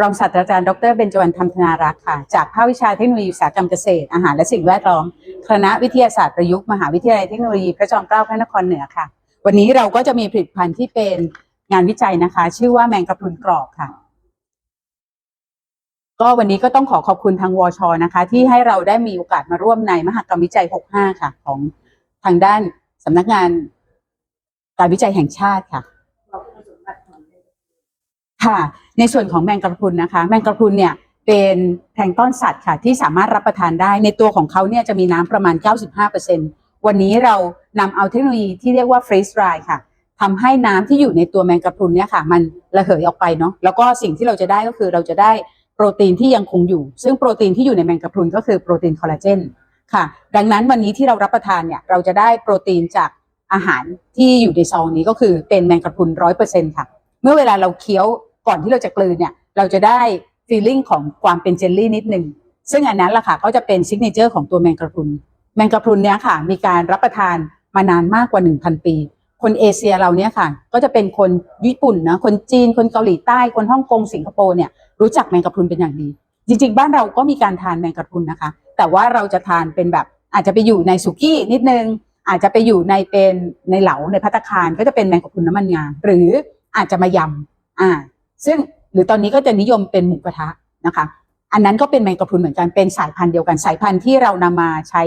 รองศาสตราจารย์ดรเบญจวรรณธรรมธนารักษ์ค่ะ จากภาควิชาเทคโนโลยีอุตสาหกรรมเกษตร อาหารและสิ่งแวดล้อม คณะวิทยาศาสตร์ประยุกต์ มหาวิทยาลัยเทคโนโลยี พระจอมเกล้าพระนครเหนือค่ะ วันนี้เราก็จะมีผลิตภัณฑ์ที่เป็นงานวิจัยนะคะ ชื่อว่าแมงกะพรุนกรอบค่ะ ก็วันนี้ก็ต้องขอขอบคุณทางวชนะคะ ที่ให้เราได้มีโอกาสมาร่วมในมหกรรมวิจัย 65 ค่ะ ของทางด้านสำนักงานการวิจัยแห่งชาติค่ะค่ะ ในส่วนของแมงกะพรุนนะคะ แมงกะพรุนเนี่ยเป็นแพลงต้อนสัตว์ค่ะที่สามารถรับประทานได้ ในตัวของเขาเนี่ยจะมีน้ำประมาณ 95%วันนี้เรานำเอาเทคโนโลยีที่เรียกว่า freeze dry ค่ะทำให้น้ำที่อยู่ในตัวแมงกะพรุนเนี่ยค่ะมันระเหยออกไปเนาะแล้วก็สิ่งที่เราจะได้ก็คือเราจะได้โปรตีนที่ยังคงอยู่ ซึ่งโปรตีนที่อยู่ในแมงกะพรุนก็คือโปรตีนคอลลาเจนค่ะ ดังนั้นวันนี้ที่เรารับประทานเนี่ยเราจะได้โปรตีนจากอาหารที่อยู่ในซองนี้ก็คือเป็นแมงกะพรุนร้อยเปอร์เซ็นต์ค่ะ เมื่อเวลาเราเคี้ยว ก่อนที่เราจะกลืนเนี่ยเราจะได้ฟีลลิ่งของความเป็นเจลลี่นิดนึงซึ่งอันนั้นแหละค่ะก็จะเป็นซิกเนเจอร์ของตัวแมงกะพรุน แมงกะพรุนเนี้ยค่ะ มีการรับประทานมานานมากกว่า 1,000 ปี คนเอเชียเราเนี่ยค่ะ ก็จะเป็นคนญี่ปุ่นนะคนจีนคนเกาหลีใต้คนฮ่องกงสิงคโปร์เนี่ยรู้จักแมงกะพรุนเป็นอย่างดี จริง ๆ บ้านเราก็มีการทานแมงกะพรุนนะคะ แต่ว่าเราจะทานเป็นแบบอาจจะไปอยู่ในสุกี้นิดนึง อาจจะไปอยู่ในเป็นในเหลาในพัตตาคารก็จะเป็นแมงกะพรุนน้ำมันงาหรืออาจจะมายำอ่า ซึ่งหรือตอนนี้ก็จะนิยมเป็นหมูกระทะนะคะ อันนั้นก็เป็นแมงกะพรุนเหมือนกันเป็นสายพันธุ์เดียวกันสายพันธุ์ที่เรานำมาใช้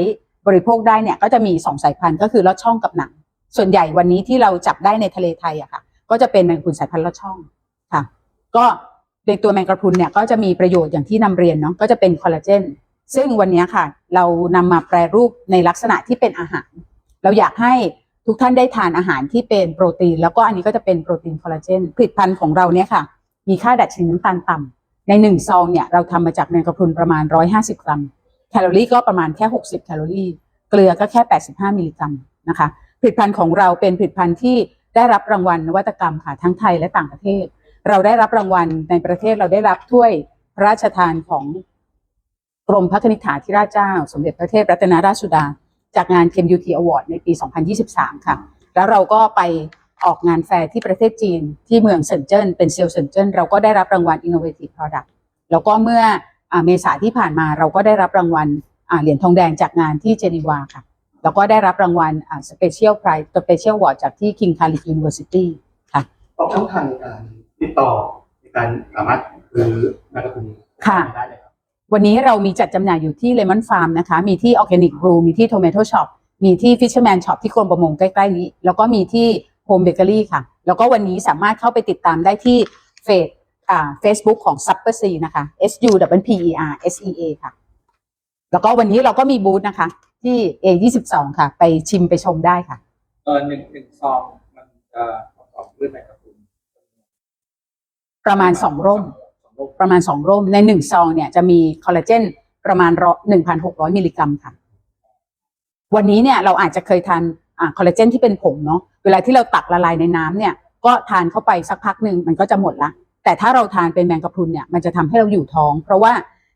บริโภคได้เนี่ยก็จะมีสองสายพันธุ์ก็คือลอดช่องกับหนัง ส่วนใหญ่วันนี้ที่เราจับได้ในทะเลไทยอะค่ะ ก็จะเป็นแมงกะพรุนสายพันธุ์ลอดช่องค่ะ ก็ในตัวแมงกะพรุนเนี่ยก็จะมีประโยชน์อย่างที่นำเรียนเนาะก็จะเป็นคอลลาเจนซึ่งวันนี้ค่ะ เรานำมาแปรรูปในลักษณะที่เป็นอาหาร เราอยากให้ทุกท่านได้ทานอาหารที่เป็นโปรตีน แล้วก็อันนี้ก็จะเป็นโปรตีนคอลลาเจนผลิตภัณฑ์ของเราเนี่ยค่ะ มีค่าดัชนีน้ำตาลต่ำในหนึ่งซองเนี่ยเราทำมาจากแมงกะพรุนประมาณ 150 กรัม แคลอรี่ก็ประมาณแค่ 60 แคลอรี่ เกลือก็แค่ 85 มิลลิกรัมนะคะผลิตภัณฑ์ของเราเป็นผลิตภัณฑ์ที่ได้รับรางวัลนวัตกรรมค่ะทั้งไทยและต่างประเทศ เราได้รับรางวัลในประเทศเราได้รับถ้วยพระราชทานของกรมพระนิษฐาธิราชเจ้า สมเด็จพระเทพรัตนราชสุดา จากงาน KMUT Award ในปี 2023 ค่ะ แล้วเราก็ไป ออกงานแฟร์ที่ประเทศจีนที่เมืองเซินเจิ้นเป็นเซียวเซินเจิ้นเราก็ได้รับรางวัล Innovative Product แล้วก็เมื่ออาเมษาที่ผ่านมาเราก็ได้รับรางวัลอ่าเหรียญทองแดงจากงานที่เจนีวาค่ะ แล้วก็ได้รับรางวัลอ่า Special Prize Special Award จากที่ King Khalid University ค่ะออกช่องทางในการติดต่อในการสามารถซื้อแมกกาพรุนค่ะได้เลยครับวันนี้เรามีจัดจำหน่ายอยู่ที่ Lemon Farm นะคะ มีที่ Organic Brew มีที่ Tomato Shop มีที่ Fisherman Shop ที่กรมประมงใกล้ ๆ นี้ แล้วก็มีที่ Home Bakery ค่ะ แล้วก็วันนี้สามารถเข้าไปติดตามได้ที่เฟซอ่า Facebook ของ Super C นะคะ S U W P E R S E A ค่ะ แล้วก็วันนี้เราก็มีบูธนะคะ ที่ A 2 2ค่ะ ไปชิมไปชมได้ค่ะ เออหนึ่งหนึ่งซองมันจะประกอบด้วยแมงกะพรุนประมาณ2ร่มสองร่ม ประมาณ2ร่มใน1ซองเนี่ยจะมีคอลลาเจนประมาณ1,600มิลลิกรัมค่ะ วันนี้เนี่ยเราอาจจะเคยทานอ่า คอลลาเจนที่เป็นผงเนาะเวลาที่เราตักละลายในน้ำเนี่ยก็ทานเข้าไปสักพักหนึ่งมันก็จะหมดละ แต่ถ้าเราทานเป็นแมงกะพรุนเนี่ยมันจะทำให้เราอยู่ท้อง เพราะว่า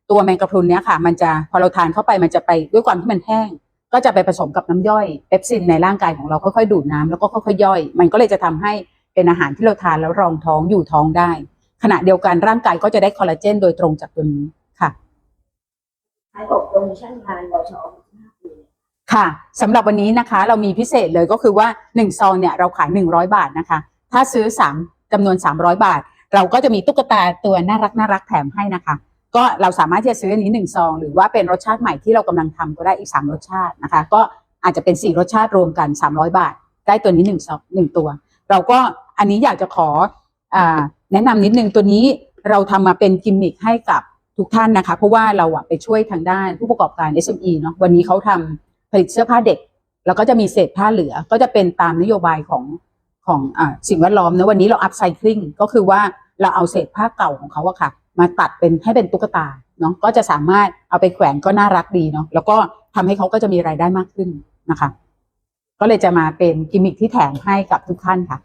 ตัวแมงกะพรุนเนี่ยค่ะ มันจะพอเราทานเข้าไปมันจะไปด้วยความที่มันแห้ง ก็จะไปผสมกับน้ำย่อยเปปซินในร่างกายของเราค่อยๆดูดน้ำแล้วก็ค่อยๆย่อย มันก็เลยจะทำให้เป็นอาหารที่เราทานแล้วรองท้องอยู่ท้องได้ ขณะเดียวกันร่างกายก็จะได้คอลลาเจนโดยตรงจากตัวนี้ค่ะขายบอกโปรโมชั่นงานวช15ปี ค่ะสำหรับวันนี้นะคะเรามีพิเศษเลยก็คือว่า 1 ซองเนี่ยเราขาย 100 บาทนะคะ ถ้าซื้อ 3จำนวน 300 บาท เราก็จะมีตุ๊กตาตัวน่ารักน่ารักแถมให้นะคะ ก็เราสามารถที่จะซื้ออันนี้ 1 ซอง หรือว่าเป็นรสชาติใหม่ที่เรากำลังทำก็ได้อีก 3 รสชาตินะคะ ก็อาจจะเป็น 4 รสชาติรวมกัน 300 บาท ได้ตัวนี้1ซองหนึ่งตัว เราก็อันนี้อยากจะขออแนะนำนิดนึงตัวนี้เราทำมาเป็นกิมมิคให้กับทุกท่านนะคะ เพราะว่าเราอะไปช่วยทางด้านผู้ประกอบการ SME เนาะวันนี้เขาทำ ผลิตเสื้อผ้าเด็ก แล้วก็จะมีเศษผ้าเหลือ ก็จะเป็นตามนโยบายของของอ่าสิ่งแวดล้อมนะวันนี้เราอัพไซคลิงก็คือว่าเราเอาเศษผ้าเก่าของเขาอะค่ะ มาตัดเป็นให้เป็นตุ๊กตาเนาะก็จะสามารถเอาไปแขวนก็น่ารักดีเนาะแล้วก็ทำให้เขาก็จะมีรายได้มากขึ้นนะคะ ก็เลยจะมาเป็นกิมมิคที่แถมให้กับทุกท่านค่ะ